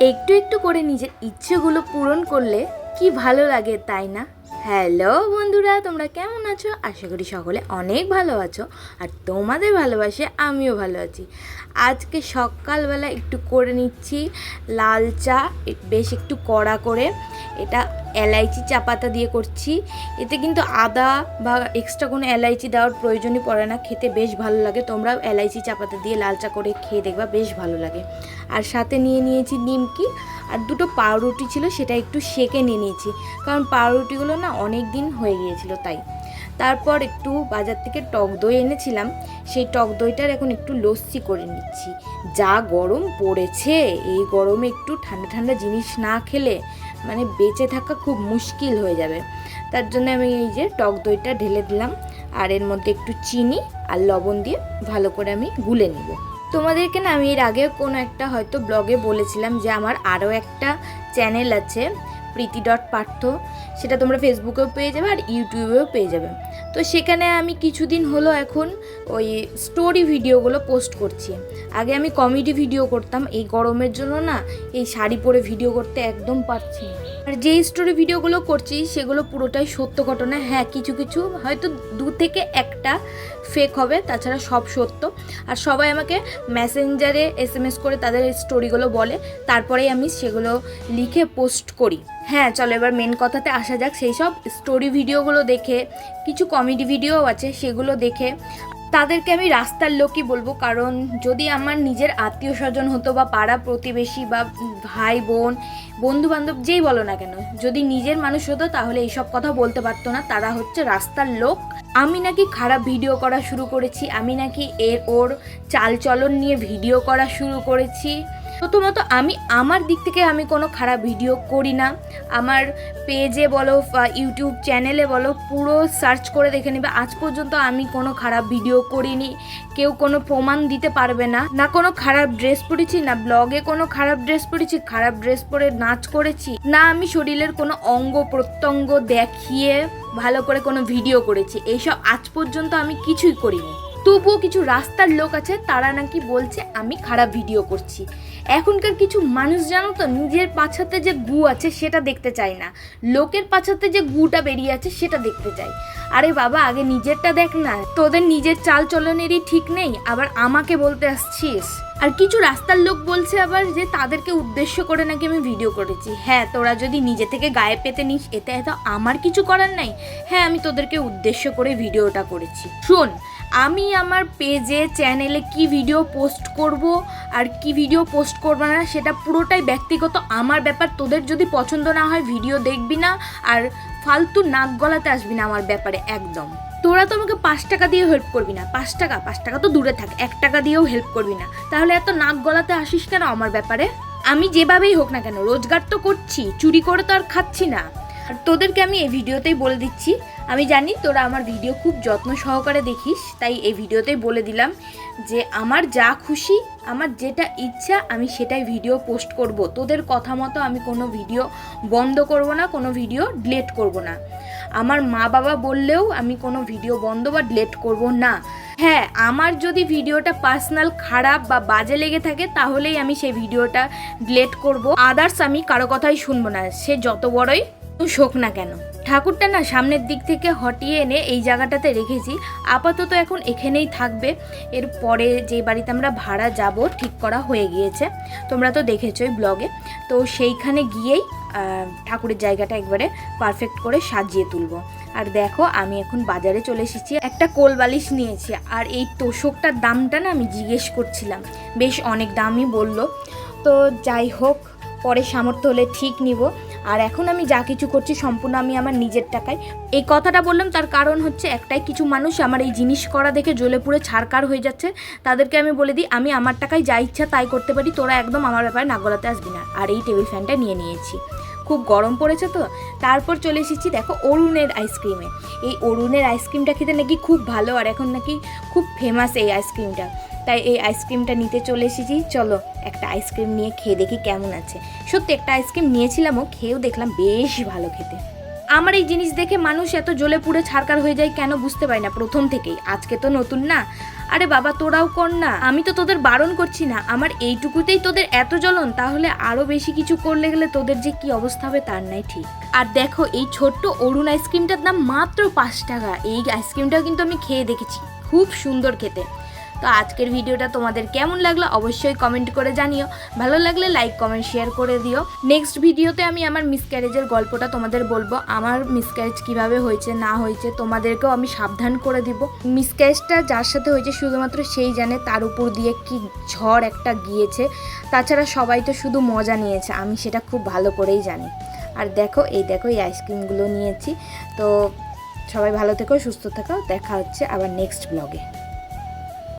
একটু একটু করে নিজের ইচ্ছেগুলো পূরণ করলে কি ভালো লাগে, তাই না? হ্যালো বন্ধুরা, তোমরা কেমন আছো? আশা করি সকলে অনেক ভালো আছো আর তোমাদের ভালোবাসে আমিও ভালো আছি। আজকে সকালবেলা একটু করে নিচ্ছি লাল চা, বেশ একটু কড়া করে। এটা এলাইচি চা পাতা দিয়ে করছি। এতে কিন্তু আদা বা এক্সট্রা কোনো এলাইচি দেওয়ার প্রয়োজনই পড়ে না। খেতে বেশ ভালো লাগে। তোমরা এলাইচি চা পাতা দিয়ে লাল চা করে খেয়ে দেখবা, বেশ ভালো লাগে। আর সাথে নিয়ে নিয়েছি নিমকি। আর দুটো পাউরুটি ছিল, সেটা একটু সেকে নিয়ে নিয়েছি। কারণ পাউরুটিগুলো না অনেক দিন হয়ে গিয়েছিল তাই। তারপর একটু বাজার থেকে টক দই এনেছিলাম। সেই টক দইটার এখন একটু লস্যি করে নিচ্ছি। যা গরম পড়েছে। এই গরমে একটু ঠান্ডা ঠান্ডা জিনিস না খেলে মানে বেঁচে থাকা খুব মুশকিল হয়ে যাবে। তার জন্য আমি এই যে টক দইটা ঢেলে দিলাম। আর এর মধ্যে একটু চিনি আর লবণ দিয়ে ভালো করে আমি গুলে নিব। তোমাদেরকে না আমি এর আগে কোনো একটা হয়তো ব্লগে বলেছিলাম যে আমার আরও একটা চ্যানেল আছে প্রীতি ডট পার্থ। সেটা তোমরা ফেসবুকেও পেয়ে যাবে আর ইউটিউবেও পেয়ে যাবে। তো সেখানে আমি কিছুদিন হলো এখন ওই স্টোরি ভিডিওগুলো পোস্ট করছি। আগে আমি কমেডি ভিডিও করতাম, এই গরমের জন্য না এই শাড়ি পরে ভিডিও করতে একদম পারছি না। আর যেই স্টোরি ভিডিওগুলো করছি, সেগুলো পুরোটাই সত্য ঘটনা। হ্যাঁ কিছু কিছু হয়তো দু থেকে একটা ফেক হবে, তাছাড়া সব সত্য। আর সবাই আমাকে মেসেঞ্জারে এস এম এস করে তাদের স্টোরিগুলো বলে। তারপরেই আমি সেগুলো লিখে পোস্ট করি। হ্যাঁ চলো এবার মেন কথাতে আসা যাক। সেই সব স্টোরি ভিডিওগুলো দেখে, কিছু কমেডি ভিডিও আছে, সেগুলো দেখে তাদেরকে আমি রাস্তার লোকই বলব। কারণ যদি আমার নিজের আত্মীয় স্বজন হতো বা পাড়া প্রতিবেশী বা ভাই, বোন বন্ধু বান্ধব যেই বলো না কেন, যদি নিজের মানুষ হতো তাহলে এইসব কথা বলতে পারতো না। তারা হচ্ছে রাস্তার লোক। আমি নাকি খারাপ ভিডিও করা শুরু করেছি। আমি নাকি এর ওর চালচলন নিয়ে ভিডিও করা শুরু করেছি। প্রথমত আমি আমার দিক থেকে আমি কোনো খারাপ ভিডিও করি না। আমার পেজে বলো ইউটিউব চ্যানেলে বলো, পুরো সার্চ করে দেখে নেবে। আজ পর্যন্ত আমি কোনো খারাপ ভিডিও করিনি। কেউ কোনো প্রমাণ দিতে পারবে না। না কোনো খারাপ ড্রেস পরেছি, না ব্লগে কোনো খারাপ ড্রেস পরেছি, খারাপ ড্রেস পরে নাচ করেছি, না আমি শরীরের কোনো অঙ্গ প্রত্যঙ্গ দেখিয়ে ভালো করে কোনো ভিডিও করেছি। এইসব আজ পর্যন্ত আমি কিছুই করিনি। তবুও কিছু রাস্তার লোক আছে, তারা নাকি বলছে, আমি খারাপ ভিডিও করছি। এখনকার কিছু মানুষ জানো তো, নিজের পাছাতে যে গু আছে, সেটা দেখতে চায় না। লোকের পাছাতে যে গুটা বেরিয়ে আছে, সেটা দেখতে চাই আরে বাবা, আগে নিজেরটা দেখ না। তোদের নিজের চাল চলনেরই ঠিক নেই, আবার আমাকে বলতে আসছিস? আর কিছু রাস্তার লোক বলছে আবার যে তাদেরকে উদ্দেশ্য করে নাকি আমি ভিডিও করেছি। হ্যাঁ তোরা যদি নিজে থেকে গায়ে পেতে নিস, এতে এত আমার কিছু করার নাই। হ্যাঁ আমি তোদেরকে উদ্দেশ্য করে ভিডিওটা করেছি। শোন, আমি আমার পেজে চ্যানেলে কি ভিডিও পোস্ট করব আর কি ভিডিও পোস্ট করব না, সেটা পুরোটাই ব্যক্তিগত। আমার ব্যাপার তোদের যদি পছন্দ না হয় ভিডিও দেখবি না আর ফালতু নাক গলাতে আসবি না আমার ব্যাপারে, একদম। তোরা তো আমাকে পাঁচ টাকা দিয়েও হেল্প করবি না। পাঁচ টাকা পাঁচ টাকা তো দূরে থাক, এক টাকা দিয়েও হেল্প করবি না। তাহলে এত নাক গলাতে আসিস কেন আমার ব্যাপারে? আমি যেভাবেই হোক না কেন, রোজগার তো করছি, চুরি করে তো আর খাচ্ছি না। আর তোদেরকে আমি এই ভিডিওতেই বলে দিচ্ছি, আমি জানি তোরা আমার ভিডিও খুব যত্ন সহকারে দেখিস, তাই এই ভিডিওতেই বলে দিলাম যে আমার যা খুশি, আমার যেটা ইচ্ছা, আমি সেটাই ভিডিও পোস্ট করব। তোদের কথা মতো আমি কোনো ভিডিও বন্ধ করব না, কোনো ভিডিও ডিলেট করব না। আমার মা বাবা বললেও আমি কোনো ভিডিও বন্ধ বা ডিলেট করব না। হ্যাঁ আমার যদি ভিডিওটা পার্সোনাল খারাপ বা বাজে লেগে থাকে, তাহলেই আমি সেই ভিডিওটা ডিলেট করব। আদার্স আমি কারও কথাই শুনব না, সে যত বড়ই শোক না কেন। ঠাকুরটা না সামনের দিক থেকে হটিয়ে এনে এই জায়গাটাতে রেখেছি। আপাতত এখন এখানেই থাকবে। এর পরে যে বাড়িতে আমরা ভাড়া যাব, ঠিক করা হয়ে গিয়েছে। তোমরা তো দেখেছোই ব্লগে। তো সেইখানে গিয়েই ঠাকুরের জায়গাটা একবারে পারফেক্ট করে সাজিয়ে তুলব। আর দেখো, আমি এখন বাজারে চলে এসেছি। একটা কোল বালিশ নিয়েছি। আর এই তোষকটার দামটা না আমি জিজ্ঞেস করছিলাম। বেশ অনেক দামই বলল। তো যাই হোক, পরে সামর্থ্য হলে ঠিক নিব। আর এখন আমি যা কিছু করছি সম্পূর্ণ আমি আমার নিজের টাকায়। এই কথাটা বললাম, তার কারণ হচ্ছে একটাই, কিছু মানুষ আমার এই জিনিস করা দেখে জ্বলে পুড়ে ছাড়কার হয়ে যাচ্ছে। তাদেরকে আমি বলে দিই, আমি আমার টাকায় যা ইচ্ছা তাই করতে পারি, তোরা একদম আমার ব্যাপারে নাগলাতে আসবি না। আর এই টেবিল ফ্যানটা নিয়ে নিয়েছি। খুব গরম পড়েছে তো, তারপর চলে এসেছি দেখো অরুণের আইসক্রিমে। এই অরুণের আইসক্রিমটা খেতে নাকি খুব ভালো আর এখন নাকি খুব ফেমাস এই আইসক্রিমটা। তাই এই আইসক্রিমটা নিতে চলে এসেছি। চলো একটা আইসক্রিম নিয়ে খেয়ে দেখি কেমন আছে। সত্যি একটা আইসক্রিম নিয়েছিলামও, খেয়েও দেখলাম বেশ ভালো খেতে। আমার এই জিনিস দেখে মানুষ এত জ্বলে পুড়ে ছাড়কার হয়ে যায় কেন বুঝতে পারি না প্রথম থেকেই। আজকে তো নতুন না। আরে বাবা, তোরাও কর না। আমি তো তোদের বারণ করছি না। আমার এইটুকুতেই তোদের এত জ্বলন, তাহলে আরও বেশি কিছু করলে গেলে তোদের যে কি অবস্থা হবে তার নাই ঠিক। আর দেখো, এই ছোট্ট অরুণ আইসক্রিমটার দাম মাত্র পাঁচ টাকা। এই আইসক্রিমটাও কিন্তু আমি খেয়ে দেখেছি। খুব সুন্দর খেতে। তো আজকের ভিডিওটা তোমাদের কেমন লাগল অবশ্যই কমেন্ট করে জানিও। ভালো লাগলে লাইক কমেন্ট শেয়ার করে দিও। নেক্সট ভিডিওতে আমি আমার মিসক্যারেজের গল্পটা তোমাদের বলব। আমার মিসক্যারেজ কীভাবে হয়েছে, না হয়েছে, তোমাদেরকেও আমি সাবধান করে দিব। মিসক্যারেজটা যার সাথে হয়েছে শুধুমাত্র সেই জানে তার উপর দিয়ে কি ঝড় একটা গিয়েছে। তাছাড়া সবাই তো শুধু মজা নিয়েছে, আমি সেটা খুব ভালো করেই জানি। আর দেখো, এই দেখো, এই আইসক্রিমগুলো নিয়েছি। তো সবাই ভালো থেকো, সুস্থ থেকো। দেখা হচ্ছে আবার নেক্সট ব্লগে